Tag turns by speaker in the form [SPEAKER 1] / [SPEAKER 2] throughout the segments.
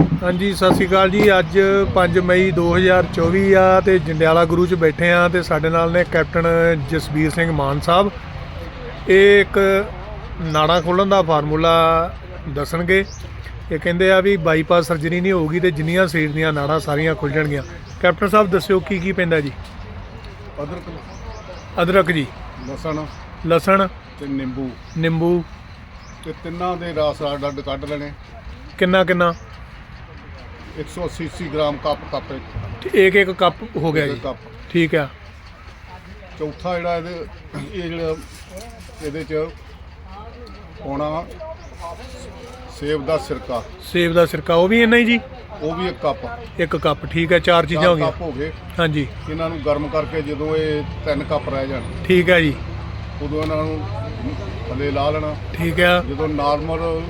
[SPEAKER 1] ਹਾਂਜੀ ਸਤਿ ਸ਼੍ਰੀ ਅਕਾਲ ਜੀ। ਅੱਜ 5 ਮਈ 2024 ਆ ਤੇ ਜੰਡਿਆਲਾ ਗੁਰੂ ਚ ਬੈਠੇ ਆ ਤੇ ਸਾਡੇ ਨਾਲ ਨੇ ਕੈਪਟਨ ਜਸਬੀਰ ਸਿੰਘ ਮਾਨ ਸਾਹਿਬ। ਇਹ ਇੱਕ ਨਾੜਾ ਖੋਲਣ ਦਾ ਫਾਰਮੂਲਾ ਦੱਸਣਗੇ। ਇਹ ਕਹਿੰਦੇ ਆ ਵੀ ਬਾਈਪਾਸ ਸਰਜਰੀ ਨਹੀਂ ਹੋਊਗੀ ਤੇ ਜਿੰਨੀਆਂ ਸੀਟ ਦੀਆਂ ਨਾੜਾਂ ਸਾਰੀਆਂ ਖੁੱਲ ਜਾਣਗੀਆਂ। ਕੈਪਟਨ ਸਾਹਿਬ ਦੱਸਿਓ ਕੀ ਕੀ ਪੈਂਦਾ ਜੀ?
[SPEAKER 2] ਅਦਰਕ।
[SPEAKER 1] ਅਦਰਕ ਜੀ।
[SPEAKER 2] ਲਸਣ
[SPEAKER 1] ਲਸਣ
[SPEAKER 2] ਤੇ ਨਿੰਬੂ।
[SPEAKER 1] ਨਿੰਬੂ।
[SPEAKER 2] ਤੇ ਤਿੰਨਾਂ ਦੇ ਰਸ ਅੱਡ ਅੱਡ ਕੱਢ ਲੈਣੇ।
[SPEAKER 1] ਕਿੰਨਾ ਕਿੰਨਾ?
[SPEAKER 2] 180 ਗ੍ਰਾਮ ਕੱਪ ਕੱਪ ਇੱਕ
[SPEAKER 1] ਇੱਕ ਇੱਕ ਕੱਪ ਹੋ ਗਿਆ ਜੀ।
[SPEAKER 2] ਕੱਪ।
[SPEAKER 1] ਠੀਕ ਆ।
[SPEAKER 2] ਚੌਥਾ ਜਿਹੜਾ ਇਹਦੇ ਇਹ ਜਿਹੜਾ ਇਹਦੇ ਚ ਪਾਉਣਾ ਸੇਬ ਦਾ ਸਿਰਕਾ।
[SPEAKER 1] ਸੇਬ ਦਾ ਸਿਰਕਾ ਉਹ ਵੀ ਇੰਨਾ ਹੀ ਜੀ?
[SPEAKER 2] ਉਹ ਵੀ ਇੱਕ ਕੱਪ।
[SPEAKER 1] ਇੱਕ ਕੱਪ ਠੀਕ ਹੈ ਚਾਰ ਚੀਜ਼ਾਂ ਹੋ
[SPEAKER 2] ਚਾਰ
[SPEAKER 1] ਗਈਆਂ।
[SPEAKER 2] ਕੱਪ ਹੋ ਗਏ।
[SPEAKER 1] ਹਾਂਜੀ।
[SPEAKER 2] ਇਹਨਾਂ ਨੂੰ ਗਰਮ ਕਰਕੇ ਜਦੋਂ ਇਹ ਤਿੰਨ ਕੱਪ ਰਹਿ ਜਾਣ
[SPEAKER 1] ਠੀਕ ਹੈ ਜੀ।
[SPEAKER 2] ਉਦੋਂ ਇਹਨਾਂ ਨੂੰ ਥੱਲੇ ਲਾ ਲੈਣਾ।
[SPEAKER 1] ਠੀਕ ਹੈ
[SPEAKER 2] ਜਦੋਂ ਨਾਰਮਲ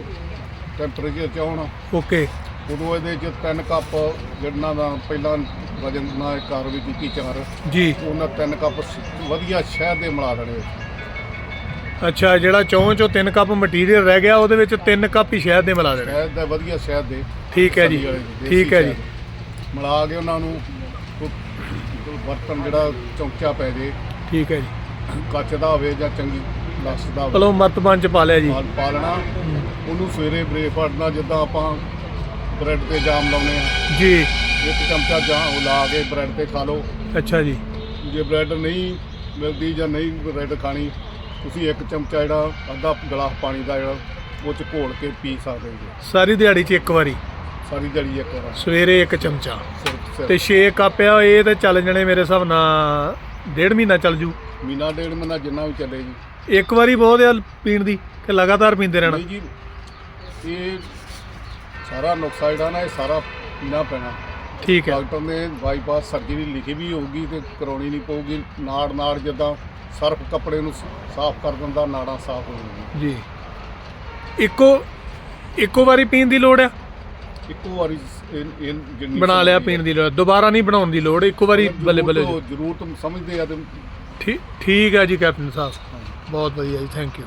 [SPEAKER 2] ਟੈਂਪਰੇਚਰ ਚ ਆਉਣ।
[SPEAKER 1] ਓਕੇ।
[SPEAKER 2] ਉਦੋਂ ਇਹਦੇ ਚ ਤਿੰਨ ਕੱਪ ਜਿਹਨਾਂ ਦਾ ਪਹਿਲਾਂ ਵਜਨ ਨਾਲ ਕਾਰ ਵੀ ਕੀਤੀ ਚਾਰ।
[SPEAKER 1] ਜੀ।
[SPEAKER 2] ਉਹਨਾਂ ਤਿੰਨ ਕੱਪ ਸ- ਵਧੀਆ ਸ਼ਹਿਦ ਦੇ ਮਿਲਾ ਦੇਣੇ।
[SPEAKER 1] ਅੱਛਾ ਜਿਹੜਾ ਚੌਂ ਚੋਂ ਤਿੰਨ ਕੱਪ ਮਟੀਰੀਅਲ ਰਹਿ ਗਿਆ ਉਹਦੇ ਵਿੱਚ ਤਿੰਨ ਕੱਪ ਹੀ ਸ਼ਹਿਦ ਦੇ ਮਿਲਾ ਦੇਣੇ।
[SPEAKER 2] ਸ਼ਹਿਦ ਦਾ ਵਧੀਆ ਸ਼ਹਿਦ ਦੇ।
[SPEAKER 1] ਠੀਕ ਹੈ ਜੀ। ਠੀਕ ਹੈ ਜੀ।
[SPEAKER 2] ਮਿਲਾ ਕੇ ਉਹਨਾਂ ਨੂੰ ਉਹ- ਬਰਤਨ ਜਿਹੜਾ ਚਮਚਾ ਪੈ ਜੇ।
[SPEAKER 1] ਠੀਕ ਹੈ ਜੀ।
[SPEAKER 2] ਕੱਚ ਦਾ ਹੋਵੇ ਜਾਂ ਚੰਗੀ ਪਲਾਸਟਿਕ ਦਾ ਹੋਵੇ।
[SPEAKER 1] ਚਲੋ ਮਰਤਬਾਨ ਚ ਪਾ ਲਿਆ ਜੀ।
[SPEAKER 2] ਨਾਲ ਪਾ ਲੈਣਾ। ਉਹਨੂੰ ਸਵੇਰੇ ਬ੍ਰੇਕਫਾਸਟ ਨਾਲ ਜਿੱਦਾਂ ਆਪਾਂ ਬ੍ਰੈਡ ਤੇ ਜਾਮ ਲਾਉਨੇ ਆ।
[SPEAKER 1] ਜੀ।
[SPEAKER 2] ਇੱਕ ਚਮਚਾ ਜਾਂ ਉਹ ਲਾ ਕੇ ਬ੍ਰੈਡ ਤੇ ਖਾ ਲਓ।
[SPEAKER 1] ਅੱਛਾ ਜੀ।
[SPEAKER 2] ਜੇ ਬ੍ਰੈਡ ਨਹੀਂ ਮਿਲਦੀ ਜਾਂ ਨਹੀਂ ਬ੍ਰੈਡ ਖਾਣੀ ਤੁਸੀਂ ਇੱਕ ਚਮਚਾ ਜਿਹੜਾ ਅੱਧਾ ਗਲਾਸ ਪਾਣੀ ਦਾ ਜਿਹੜਾ ਉਹ ਚ ਘੋਲ ਕੇ ਪੀ ਸਕਦੇ ਹੋ।
[SPEAKER 1] ਸਾਰੀ ਦਿਹਾੜੀ ਚ ਇੱਕ ਵਾਰੀ?
[SPEAKER 2] ਸਾਰੀ ਜੜੀ ਇੱਕ ਵਾਰ।
[SPEAKER 1] ਸਵੇਰੇ ਇੱਕ ਚਮਚਾ।
[SPEAKER 2] ਸਿਰ ਸਿਰ।
[SPEAKER 1] ਤੇ 6 ਕੱਪ ਆ ਇਹ ਤੇ ਚੱਲ ਜਣੇ ਮੇਰੇ ਹਿਸਾਬ ਨਾਲ ਡੇਢ ਮਹੀਨਾ ਚੱਲ ਜੂ।
[SPEAKER 2] ਮਹੀਨਾ ਡੇਢ ਮਹੀਨਾ ਜਿੰਨਾ ਵੀ ਚੱਲੇ ਜੀ।
[SPEAKER 1] ਇੱਕ ਵਾਰੀ ਬਹੁਤ ਆ ਪੀਣ ਦੀ ਕਿ ਲਗਾਤਾਰ ਪੀਂਦੇ ਰਹਿਣਾ।
[SPEAKER 2] ਨਹੀਂ ਜੀ ਇਹ ਸਾਰਾ ਨੁਕਸਾ ਜਿਹੜਾ ਨਾ ਇਹ ਸਾਰਾ ਪੀਣਾ ਪੈਣਾ।
[SPEAKER 1] ਠੀਕ ਹੈ।
[SPEAKER 2] ਡਾਕਟਰ ਨੇ ਬਾਈਪਾਸ ਸਰਜਰੀ ਲਿਖੀ ਵੀ ਹੋਊਗੀ ਤੇ ਕਰਾਉਣੀ ਨਹੀਂ ਪਊਗੀ। ਨਾੜ ਨਾੜ ਜਿੱਦਾਂ ਸਰਫ ਕੱਪੜੇ ਨੂੰ ਸਾਫ਼ ਕਰ ਦਿੰਦਾ ਨਾੜਾਂ ਸਾਫ਼ ਹੋ ਜਾਂਦੀਆਂ।
[SPEAKER 1] ਜੀ। ਇੱਕੋ ਇੱਕੋ ਵਾਰੀ ਪੀਣ ਦੀ ਲੋੜ ਆ?
[SPEAKER 2] ਇੱਕੋ ਵਾਰੀ
[SPEAKER 1] ਬਣਾ ਲਿਆ ਪੀਣ ਦੀ ਲੋੜ ਦੁਬਾਰਾ ਨਹੀਂ ਬਣਾਉਣ ਦੀ ਲੋੜ ਇੱਕੋ ਵਾਰੀ ਬੱਲੇ ਬੱਲੇ ਹੋ
[SPEAKER 2] ਜ਼ਰੂਰਤ ਸਮਝਦੇ ਆ ਤੇ
[SPEAKER 1] ਠੀਕ ਠੀਕ ਹੈ ਜੀ ਕੈਪਟਨ ਸਾਹਿਬ। ਬਹੁਤ ਵਧੀਆ ਜੀ ਥੈਂਕ ਯੂ